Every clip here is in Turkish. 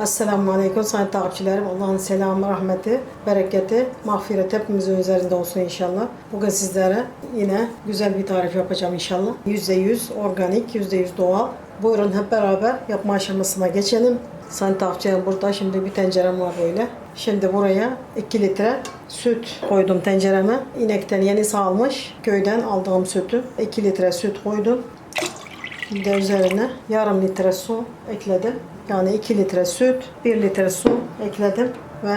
Esselamu Aleyküm sayın takipçilerim. Allah'ın selamı, rahmeti, bereketi, mağfireti hepimizin üzerinde olsun inşallah. Bugün sizlere yine güzel bir tarif yapacağım inşallah. %100 organik, %100 doğal. Buyurun hep beraber yapma aşamasına geçelim. Sayın takipçilerim burada şimdi bir tencerem var böyle. Şimdi buraya 2 litre süt koydum tencereme. İnekten yeni sağılmış köyden aldığım sütü. 2 litre süt koydum. Bir de üzerine yarım litre su ekledim. Yani 2 litre süt, 1 litre su ekledim ve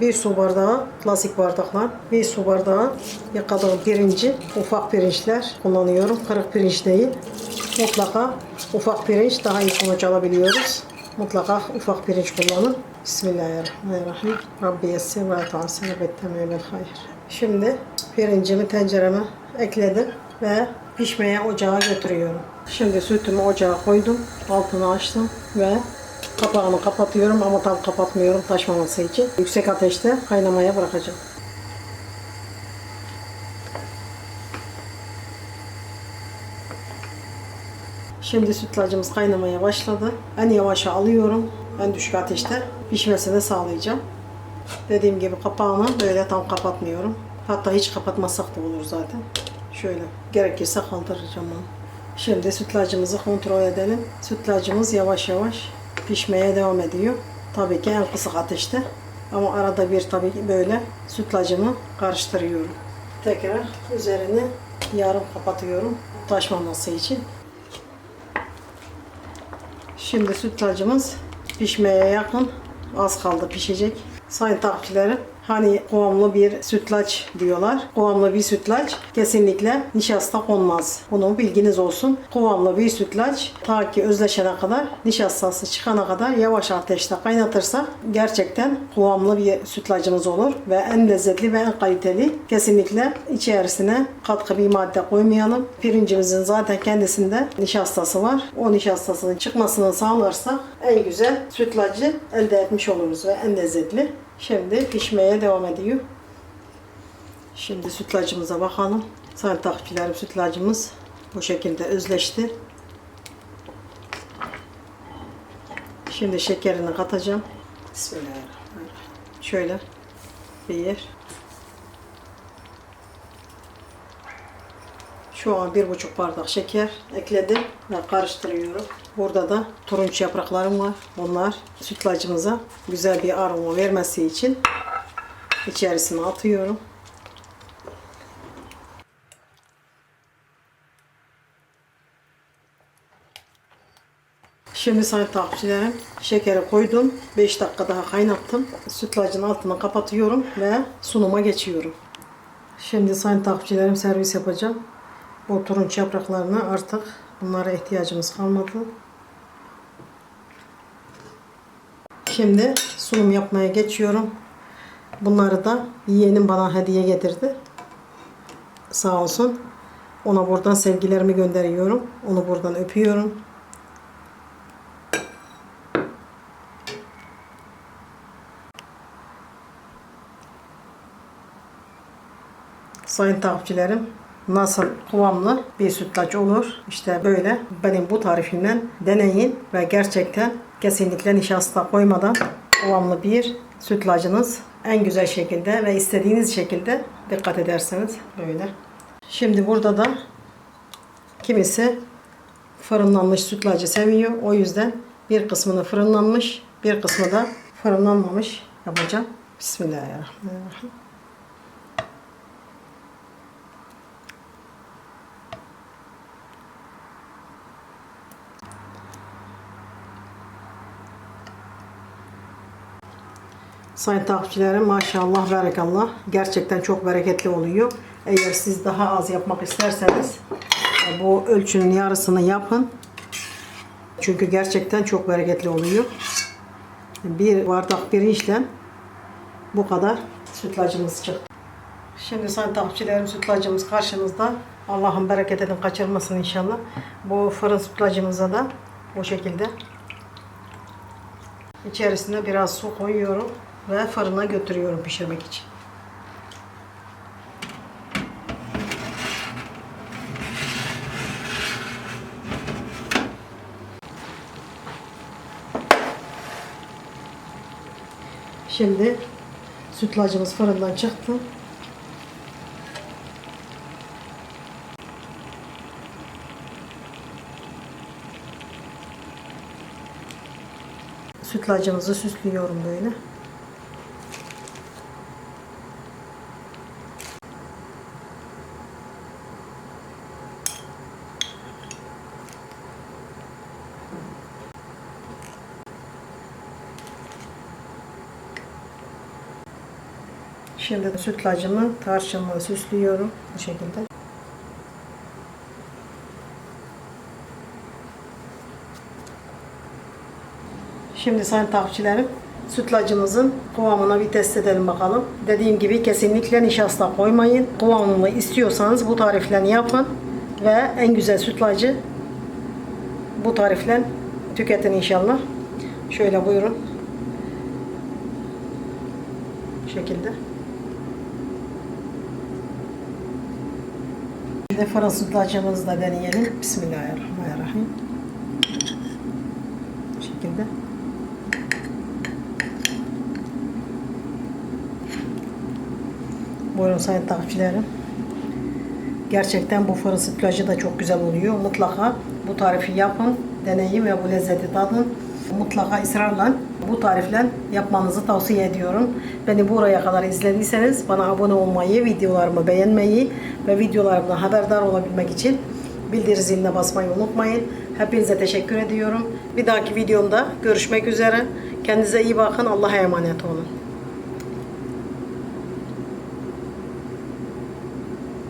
bir su bardağı klasik bardaklar, bir su bardağı yıkadığım pirinci, ufak pirinçler kullanıyorum. Kırık pirinç değil. Mutlaka ufak pirinç daha iyi sonuç alabiliyoruz. Mutlaka ufak pirinç kullanın. Bismillahirrahmanirrahim. Rabbi yessir ve ta'sir ve hayır. Şimdi pirincimi tencereme ekledim ve pişmeye ocağa götürüyorum. Şimdi sütümü ocağa koydum. Altını açtım ve kapağını kapatıyorum ama tam kapatmıyorum taşmaması için. Yüksek ateşte kaynamaya bırakacağım. Şimdi sütlacımız kaynamaya başladı. En yavaşa alıyorum. En düşük ateşte pişmesini sağlayacağım. Dediğim gibi kapağını böyle tam kapatmıyorum. Hatta hiç kapatmasak da olur zaten. Şöyle gerekirse kaldıracağım onu. Şimdi sütlacımızı kontrol edelim. Sütlacımız yavaş yavaş pişmeye devam ediyor. Tabii ki en kısık ateşte. Ama arada bir tabii ki böyle sütlacımı karıştırıyorum. Tekrar üzerini yarım kapatıyorum taşmaması için. Şimdi sütlacımız pişmeye yakın. Az kaldı pişecek. Sayın takipçilerim hani kıvamlı bir sütlaç diyorlar. Kıvamlı bir sütlaç kesinlikle nişasta konmaz. Bunun bilginiz olsun. Kıvamlı bir sütlaç ta ki özleşene kadar nişastası çıkana kadar yavaş ateşte kaynatırsak gerçekten kıvamlı bir sütlacımız olur ve en lezzetli ve en kaliteli. Kesinlikle içerisine katkı bir madde koymayalım. Pirincimizin zaten kendisinde nişastası var. O nişastasının çıkmasını sağlarsak en güzel sütlacı elde etmiş oluruz ve en lezzetli. Şimdi pişmeye devam ediyor. Şimdi sütlacımıza bakalım. Sayın takipçilerim sütlacımız bu şekilde özleşti. Şimdi şekerini katacağım. Bismillahirrahmanirrahim. Şöyle bir Şu an bir buçuk bardak şeker ekledim ve karıştırıyorum. Burada da turunç yapraklarım var. Bunlar sütlacımıza güzel bir aroma vermesi için içerisine atıyorum. Şimdi sayın takipçilerim şekeri koydum. 5 dakika daha kaynattım. Sütlacın altını kapatıyorum ve sunuma geçiyorum. Şimdi sayın takipçilerim servis yapacağım. Bu turunç yapraklarını artık bunlara ihtiyacımız kalmadı. Şimdi sunum yapmaya geçiyorum. Bunları da yeğenim bana hediye getirdi. Sağ olsun. Ona buradan sevgilerimi gönderiyorum. Onu buradan öpüyorum. Sayın takipçilerim nasıl kıvamlı bir sütlaç olur. İşte böyle benim bu tarifimden deneyin ve gerçekten kesinlikle nişasta koymadan kıvamlı bir sütlacınız en güzel şekilde ve istediğiniz şekilde dikkat ederseniz böyle. Şimdi burada da kimisi fırınlanmış sütlacı seviyor. O yüzden bir kısmını fırınlanmış, bir kısmı da fırınlanmamış yapacağım. Bismillahirrahmanirrahim. Sayın takipçilerim maşallah berekallah gerçekten çok bereketli oluyor. Eğer siz daha az yapmak isterseniz e, bu ölçünün yarısını yapın. Çünkü gerçekten çok bereketli oluyor. Bir bardak pirinçle bu kadar sütlacımız çıktı. Şimdi sayın takipçilerim sütlacımız karşınızda. Allah'ın bereketini kaçırmasın inşallah. Bu fırın sütlacımıza da bu şekilde içerisine biraz su koyuyorum ve fırına götürüyorum pişirmek için. Şimdi sütlacımız fırından çıktı. Sütlacımızı süslüyorum böyle. Şimdi sütlacımı tarçınla süslüyorum bu şekilde. Şimdi sayın takipçilerim sütlacımızın kıvamına bir test edelim bakalım. Dediğim gibi kesinlikle nişasta koymayın. Kıvamını istiyorsanız bu tarifle yapın ve en güzel sütlacı bu tarifle tüketin inşallah. Şöyle buyurun. Bu şekilde. Şimdi fırın sütlacımızı da deneyelim. Bismillahirrahmanirrahim. Bu şekilde. Buyurun sayın takipçilerim. Gerçekten bu fırın sütlacı da çok güzel oluyor. Mutlaka bu tarifi yapın, deneyin ve bu lezzeti tadın. Mutlaka ısrarla bu tarifle yapmanızı tavsiye ediyorum. Beni buraya kadar izlediyseniz bana abone olmayı, videolarımı beğenmeyi ve videolarımdan haberdar olabilmek için bildirim ziline basmayı unutmayın. Hepinize teşekkür ediyorum. Bir dahaki videomda görüşmek üzere. Kendinize iyi bakın. Allah'a emanet olun.